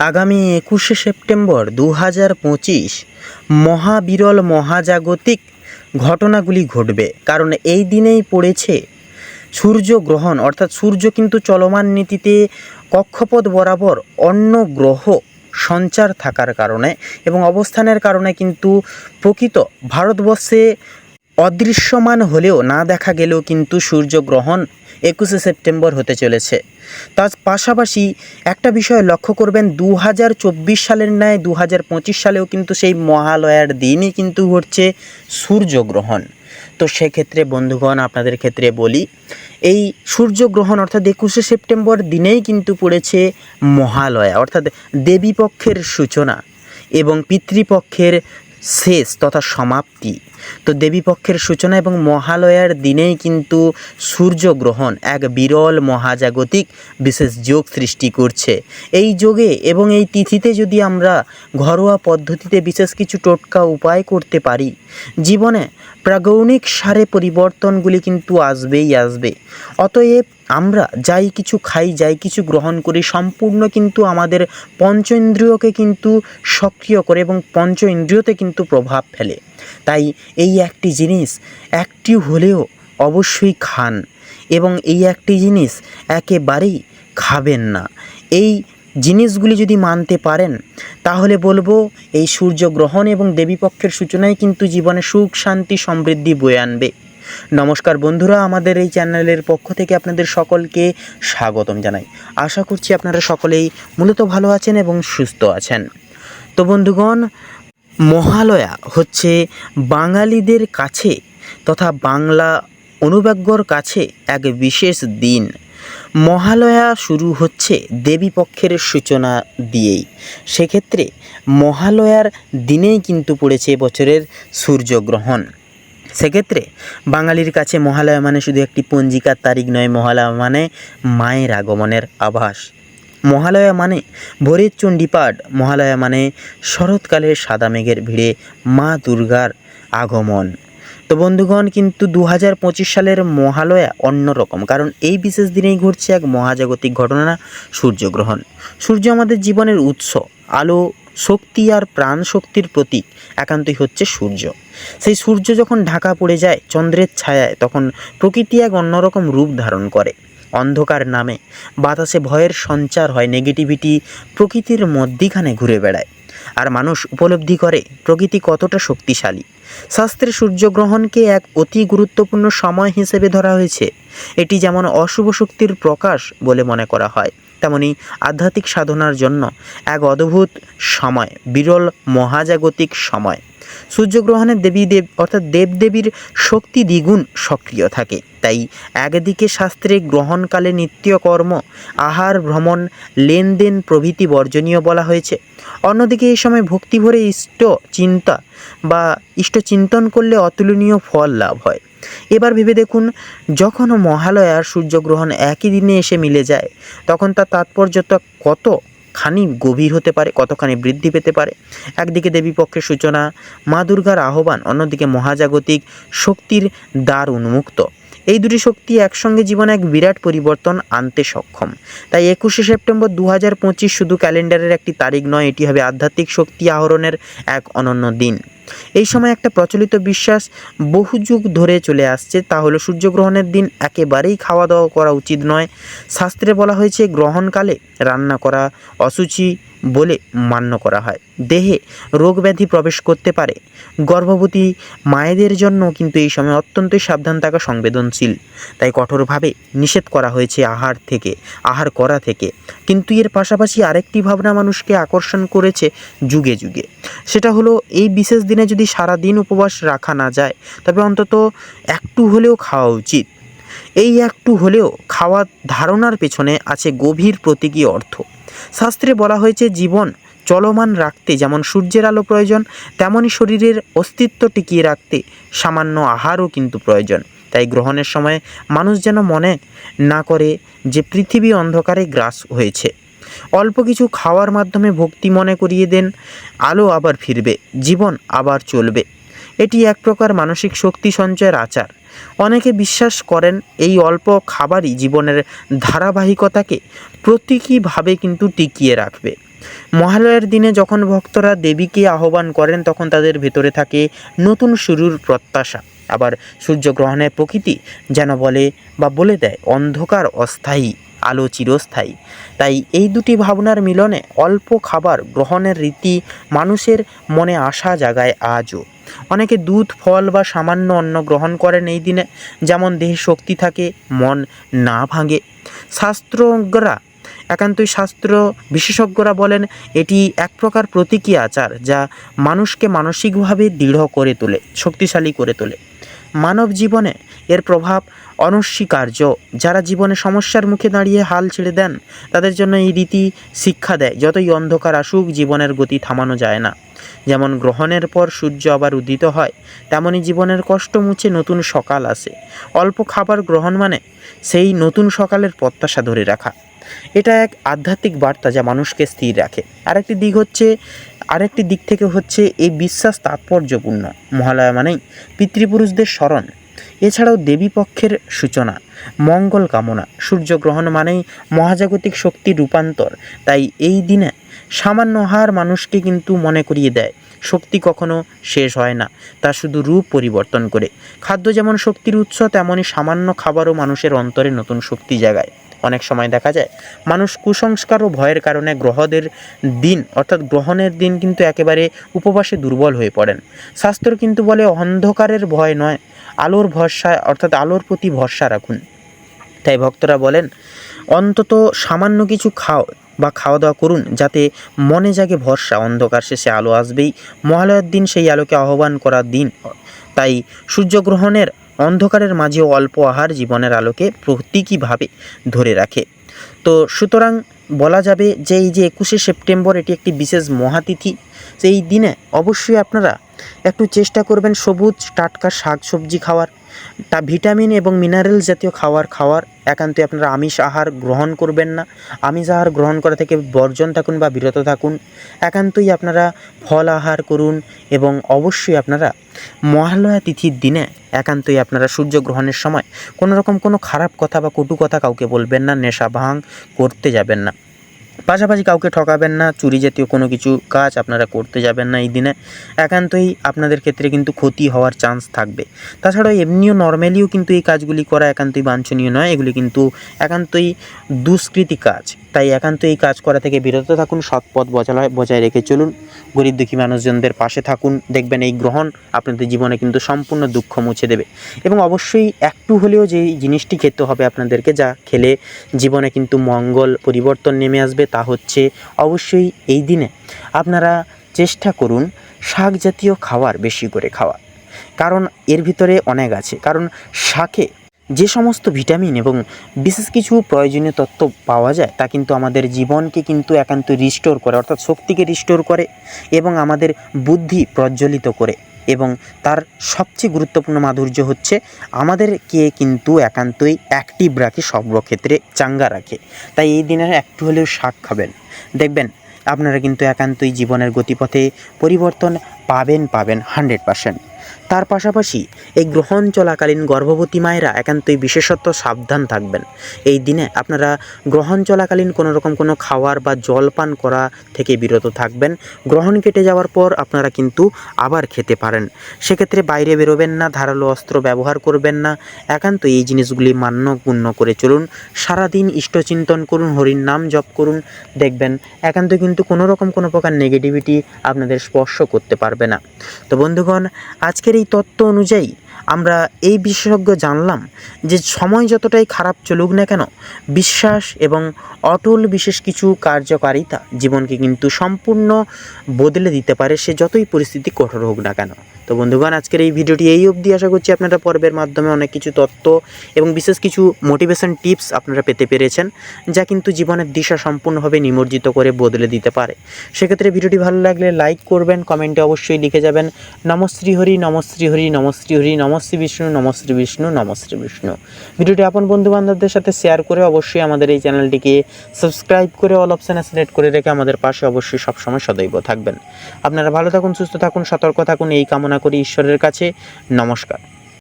আগামী একুশে সেপ্টেম্বর দু হাজার পঁচিশ মহাবিরল মহাজাগতিক ঘটনাগুলি ঘটবে। কারণ এই দিনেই পড়েছে সূর্যগ্রহণ, অর্থাৎ সূর্য কিন্তু চলমান নীতিতে কক্ষপথ বরাবর অন্য গ্রহ সঞ্চার থাকার কারণে এবং অবস্থানের কারণে কিন্তু প্রকৃত ভারতবর্ষে অদৃশ্যমান হলেও না দেখা গেলেও কিন্তু সূর্যগ্রহণ একুশে সেপ্টেম্বর হতে চলেছে। তার পাশাপাশি একটা বিষয় লক্ষ্য করবেন দু হাজার চব্বিশ সালের ন্যায় দু হাজার পঁচিশ সালেও কিন্তু সেই মহালয়ার দিনই কিন্তু ঘটছে সূর্যগ্রহণ। তো সেক্ষেত্রে বন্ধুগণ, আপনাদের ক্ষেত্রে বলি, এই সূর্যগ্রহণ অর্থাৎ একুশে সেপ্টেম্বর দিনেই কিন্তু পড়েছে মহালয়া, অর্থাৎ দেবীপক্ষের সূচনা এবং পিতৃপক্ষের শেষ তথা সমাপ্তি। তো দেবীপক্ষের সূচনা এবং মহালয়ার দিনেই কিন্তু সূর্যগ্রহণ এক বিরল মহাজাগতিক বিশেষ যোগ সৃষ্টি করছে। এই যোগে এবং এই তিথিতে যদি আমরা ঘরোয়া পদ্ধতিতে বিশেষ কিছু টোটকা উপায় করতে পারি, জীবনে প্রাগৌণিক সারে পরিবর্তনগুলি কিন্তু আসবেই আসবে। অতএব আমরা যাই কিছু খাই, যাই কিছু গ্রহণ করি, সম্পূর্ণ কিন্তু আমাদের পঞ্চ ইন্দ্রিয়কে কিন্তু সক্রিয় করে এবং পঞ্চ ইন্দ্রিয়তে কিন্তু প্রভাব ফেলে। তাই এই একটি জিনিস একটি হলেও অবশ্যই খান এবং এই একটি জিনিস একেবারেই খাবেন না। এই জিনিসগুলি যদি মানতে পারেন, তাহলে বলব এই সূর্যগ্রহণ এবং দেবীপক্ষের সূচনায় কিন্তু জীবনে সুখ, শান্তি, সমৃদ্ধি বয়ে আনবে। নমস্কার বন্ধুরা, আমাদের এই চ্যানেলের পক্ষ থেকে আপনাদের সকলকে স্বাগতম জানাই। আশা করছি আপনারা সকলেই মূলত ভালো আছেন এবং সুস্থ আছেন। তো বন্ধুগণ, মহালয়া হচ্ছে বাঙালিদের কাছে তথা বাংলা অনুবাগ্যর কাছে এক বিশেষ দিন। মহালয়া শুরু হচ্ছে দেবীপক্ষের সূচনা দিয়েই। সেক্ষেত্রে মহালয়ার দিনেই কিন্তু পড়েছে বছরের সূর্যগ্রহণ। সেক্ষেত্রে বাঙালির কাছে মহালয়া মানে শুধু একটি পঞ্জিকার তারিখ নয়, মহালয়া মানে মায়ের আগমনের আভাস। মহালয়া মানে ভোরের চণ্ডীপাঠ, মহালয়া মানে শরৎকালের সাদা মেঘের ভিড়ে মা দুর্গার আগমন। তো বন্ধুগণ, কিন্তু দু হাজার পঁচিশ সালের মহালয়া অন্যরকম কারণ এই বিশেষ দিনেই ঘটছে এক মহাজাগতিক ঘটনা, সূর্যগ্রহণ। সূর্য আমাদের জীবনের উৎস, আলো শক্তি আর প্রাণ শক্তির প্রতীক, একান্তই হচ্ছে সূর্য। সেই সূর্য যখন ঢাকা পড়ে যায়, চন্দ্রের ছায়ায়, তখন প্রকৃতি এক অন্যরকম রূপ ধারণ করে। অন্ধকার নামে, বাতাসে ভয়ের সঞ্চার হয় নেগেটিভিটি প্রকৃতির মধ্যিখানে ঘুরে বেড়ায়। আর মানুষ উপলব্ধি করে, প্রকৃতি কতটা শক্তিশালী। শাস্ত্রে সূর্যগ্রহণকে এক অতি গুরুত্বপূর্ণ সময় হিসেবে ধরা হয়েছে। এটি যেমন অশুভ শক্তির প্রকাশ বলে মনে করা হয় তেমনি আধ্যাত্মিক সাধনার জন্য এক অদ্ভুত সময় বিরল মহাজাগতিক সময়। সূর্যগ্রহণের দেবী দেব, অর্থাৎ দেবদেবীর শক্তি দ্বিগুণ সক্রিয় থাকে। তাই একদিকে শাস্ত্রে গ্রহণকালে নিত্যকর্ম, আহার, ভ্রমণ, লেনদেন প্রভৃতি বর্জনীয় বলা হয়েছে। অন্যদিকে এই সময় ভক্তি ভরে ইষ্ট চিন্তা বা ইষ্ট চিন্তন করলে অতুলনীয় ফল লাভ হয়। এবার ভেবে দেখুন, যখন মহালয়া আর সূর্যগ্রহণ একই দিনে এসে মিলে যায়, তখন তার তাৎপর্যতা কত? খানি গভীর হতে পারে, কতখানি বৃদ্ধি পেতে পারে? একদিকে দেবীপক্ষের সূচনা, মা দুর্গার আহ্বান, অন্যদিকে মহাজাগতিক শক্তির দ্বার উন্মুক্ত। এই দুটি শক্তি একসঙ্গে জীবনে এক বিরাট পরিবর্তন আনতে সক্ষম। তাই একুশে সেপ্টেম্বর দু হাজার পঁচিশ শুধু ক্যালেন্ডারের একটি তারিখ নয়, এটি হবে আধ্যাত্মিক শক্তি আহরণের এক অনন্য দিন। এই সময় একটা প্রচলিত বিশ্বাস বহু যুগ ধরে চলে আসছে, তা হলো সূর্যগ্রহণের দিন একেবারেই খাওয়া দাওয়া করা উচিত নয়। শাস্ত্রে বলা হয়েছে, গ্রহণকালে রান্না করা অসুচি বলে মান্য করা হয়। দেহে রোগ ব্যাধি প্রবেশ করতে পারে। গর্ভবতী মায়েদের জন্য কিন্তু এই সময় অত্যন্তই সাবধান থাকা সংবেদনশীল। তাই কঠোরভাবে নিষেধ করা হয়েছে আহার থেকে, আহার করা থেকে। কিন্তু এর পাশাপাশি আরেকটি ভাবনা মানুষকে আকর্ষণ করেছে যুগে যুগে। সেটা হলো, এই বিশেষ দিনে যদি সারা দিন উপবাস রাখা না যায়, তবে অন্তত একটু হলেও খাওয়া উচিত। এই একটু হলেও খাওয়া ধারণার পেছনে আছে গভীর প্রতীকী অর্থ। শাস্ত্রে বলা হয়েছে, জীবন চলমান রাখতে যেমন সূর্যের আলো প্রয়োজন তেমনই শরীরের অস্তিত্ব টিকিয়ে রাখতে সামান্য আহারও কিন্তু প্রয়োজন। তাই গ্রহণের সময় মানুষ যেন মনে না করে যে পৃথিবী অন্ধকারে গ্রাস হয়েছে। অল্প কিছু খাওয়ার মাধ্যমে ভক্তি মনে করিয়ে দেন, আলো আবার ফিরবে, জীবন আবার চলবে। এটি এক প্রকার মানসিক শক্তি সঞ্চয়ের আচার। অনেকে বিশ্বাস করেন এই অল্প খাবারই জীবনের ধারাবাহিকতাকে প্রতীকীভাবে কিন্তু টিকিয়ে রাখবে। মহালয়ার দিনে যখন ভক্তরা দেবীকে আহ্বান করেন, তখন তাদের ভেতরে থাকে নতুন শুরুর প্রত্যাশা। আবার সূর্যগ্রহণের প্রকৃতি যেন বলে বা বলে দেয়, অন্ধকার অস্থায়ী, আলো চিরস্থায়ী। তাই এই দুটি ভাবনার মিলনে অল্প খাবার গ্রহণের রীতি মানুষের মনে আশা জাগায় আজও। অনেকে দুধ, ফল বা সামান্য অন্ন গ্রহণ করেন এই দিনে। যেমন দেহে শক্তি থাকে, মন না ভাঙে। শাস্ত্রজ্ঞরা, একান্তই শাস্ত্র বিশেষজ্ঞরা বলেন, এটি এক প্রকার প্রতীকী আচার যা মানুষকে মানসিকভাবে দৃঢ় করে তোলে, শক্তিশালী করে তোলে। মানব জীবনে এর প্রভাব অনস্বীকার্য। যারা জীবনে সমস্যার মুখে দাঁড়িয়ে হাল ছেড়ে দেন, তাদের জন্য এই রীতি শিক্ষা দেয়, যতই অন্ধকার আসুক, জীবনের গতি থামানো যায় না। যেমন গ্রহণের পর সূর্য আবার উদিত হয় তেমনই জীবনের কষ্ট মুছে নতুন সকাল আসে। অল্প খাবার গ্রহণ মানে সেই নতুন সকালের প্রত্যাশা ধরে রাখা। এটা এক আধ্যাত্মিক বার্তা যা মানুষকে স্থির রাখে। আরেকটি দিক হচ্ছে, আরেকটি দিক থেকে হচ্ছে এই বিশ্বাস তাৎপর্যপূর্ণ। মহালয়া মানেই পিতৃপুরুষদের স্মরণ। এছাড়াও দেবীপক্ষের সূচনা, মঙ্গল কামনা, সূর্যগ্রহণ মানেই মহাজাগতিক শক্তির রূপান্তর। তাই এই দিনে সামান্য হার মানুষকে কিন্তু মনে করিয়ে দেয়, শক্তি কখনো শেষ হয় না, তা শুধু রূপ পরিবর্তন করে। খাদ্য যেমন শক্তির উৎস তেমনই সামান্য খাবারও মানুষের অন্তরে নতুন শক্তি জাগায়। অনেক সময় দেখা যায়। মানুষ কুসংস্কার ও ভয়ের কারণে গ্রহদের দিন, অর্থাৎ গ্রহণের দিন কিন্তু একেবারে উপবাসে দুর্বল হয়ে পড়েন। শাস্ত্র কিন্তু বলে অন্ধকারের ভয় নয়, আলোর ভরসা, অর্থাৎ আলোর প্রতি ভরসা রাখুন। তাই ভক্তরা বলেন, অন্তত সামান্য কিছু খাও বা খাওয়া দাওয়া করুন, যাতে মনে জাগে ভরসা, অন্ধকার শেষে আলো আসবেই। মহালয়ার দিন সেই আলোকে আহ্বান করার দিন। তাই সূর্যগ্রহণের অন্ধকারের মাঝেও অল্প আহার জীবনের আলোকে প্রতীকীভাবে ধরে রাখে। তো সুতরাং বলা যাবে যে এই যে একুশে সেপ্টেম্বর এটি একটি বিশেষ মহাতিথি, সেই দিনে অবশ্যই আপনারা একটু চেষ্টা করবেন সবুজ টাটকা শাক সবজি খাওয়ার। তা ভিটামিন এবং মিনারেল জাতীয় খাবার খাওয়ার। একান্তই আপনারা আমিষ আহার গ্রহণ করবেন না। আমিষ আহার গ্রহণ করা থেকে বর্জন থাকুন বা বিরত থাকুন। একান্তই আপনারা ফল আহার করুন এবং অবশ্যই আপনারা মহালয়া তিথির দিনে একান্তই আপনারা সূর্যগ্রহণের সময় কোনো রকম কোনো খারাপ কথা বা কটু কথা কাউকে বলবেন না, নেশা ভাঙ, করতে যাবেন না। পাশাপাশি কাউকে ঠকাবেন না, চুরি জাতীয় কোনো কিছু কাজ আপনারা করতে যাবেন না এই দিনে। একান্তই আপনাদের ক্ষেত্রে কিন্তু ক্ষতি হওয়ার চান্স থাকবে। তাছাড়াও এমনিও নর্মালিও কিন্তু এই কাজগুলি করা একান্তই বাঞ্ছনীয় নয়, এগুলি কিন্তু একান্তই দুষ্কৃতি কাজ। তাই একান্ত এই কাজ করা থেকে বিরত থাকুন, সৎ পথ বজায় বজায় রেখে চলুন। গরিব দুঃখী মানুষজনদের পাশে থাকুন, দেখবেন এই গ্রহণ আপনাদের জীবনে কিন্তু সম্পূর্ণ দুঃখ মুছে দেবে। এবং অবশ্যই একটু হলেও যে জিনিসটি খেতে হবে আপনাদেরকে, যা খেলে জীবনে কিন্তু মঙ্গল পরিবর্তন নেমে আসবে, তা হচ্ছে অবশ্যই এই দিনে আপনারা চেষ্টা করুন শাক জাতীয় খাবার বেশি করে খাওয়া। কারণ এর ভিতরে অনেক আছে। কারণ শাকে যে সমস্ত ভিটামিন এবং বিশেষ কিছু প্রয়োজনীয় তত্ত্ব পাওয়া যায়, তা কিন্তু আমাদের জীবনকে কিন্তু একান্ত রিস্টোর করে, অর্থাৎ শক্তিকে রিস্টোর করে এবং আমাদের বুদ্ধি প্রজ্বলিত করে। এবং তার সবচেয়ে গুরুত্বপূর্ণ মাধুর্য হচ্ছে আমাদেরকে কিন্তু একান্তই অ্যাক্টিভ রাখে সর্বক্ষেত্রে চাঙ্গা রাখে। তাই এই দিনের একটু হলেও শাক খাবেন। দেখবেন, আপনারা কিন্তু একান্তই জীবনের গতিপথে পরিবর্তন পাবেন পাবেন হান্ড্রেড পারসেন্ট তার পাশাপাশি এই গ্রহণ চলাকালীন গর্ভবতী মায়েরা একান্তই বিশেষত সাবধান থাকবেন। এই দিনে আপনারা গ্রহণ চলাকালীন কোনো রকম কোনো খাওয়ার বা জল পান করা থেকে বিরত থাকবেন। গ্রহণ কেটে যাওয়ার পর আপনারা কিন্তু আবার খেতে পারেন। সেক্ষেত্রে বাইরে বেরোবেন না, ধারালো অস্ত্র ব্যবহার করবেন না। একান্ত এই জিনিসগুলি মান্য পূর্ণ করে চলুন। সারাদিন ইষ্টচিন্তন করুন, হরির নাম জপ করুন। দেখবেন একান্ত কিন্তু কোনো রকম কোনো প্রকার নেগেটিভিটি আপনাদের স্পর্শ করতে পারবে না। তো বন্ধুগণ, আজকের এই তত্ত্ব অনুযায়ী আমরা এই বিশেষজ্ঞ জানলাম যে সময় যতটাই খারাপ চলুক না কেন, বিশ্বাস এবং অটল বিশেষ কিছু কার্যকারিতা জীবনকে কিন্তু সম্পূর্ণ বদলে দিতে পারে সে যতই পরিস্থিতি কঠোর হোক না কেন। তো বন্ধুগণ, আজকের এই ভিডিওটি এই অবধি। আশা করছি আপনারা পর্বের মাধ্যমে অনেক কিছু তত্ত্ব এবং বিশেষ কিছু মোটিভেশন টিপস আপনারা পেতে পেরেছেন, যা কিন্তু জীবনের দিশা সম্পূর্ণভাবে নিমজ্জিত করে বদলে দিতে পারে। সেক্ষেত্রে ভিডিওটি ভালো লাগলে লাইক করবেন কমেন্টে অবশ্যই লিখে যাবেন, নমশ্রী হরি নমশ্রী হরি নমশ্রী হরি, নমশ্রী বিষ্ণু নমশ্রী বিষ্ণু নমশ্রী বিষ্ণু। ভিডিওটি আপন বন্ধু বান্ধবদের সাথে শেয়ার করে অবশ্যই আমাদের এই চ্যানেলটিকে সাবস্ক্রাইব করে অল অপশানে সিলেক্ট করে রেখে আমাদের পাশে অবশ্যই সবসময় সদৈব থাকবেন। আপনারা ভালো থাকুন, সুস্থ থাকুন, সতর্ক থাকুন, এই কামনা করি ঈশ্বরের কাছে। নমস্কার।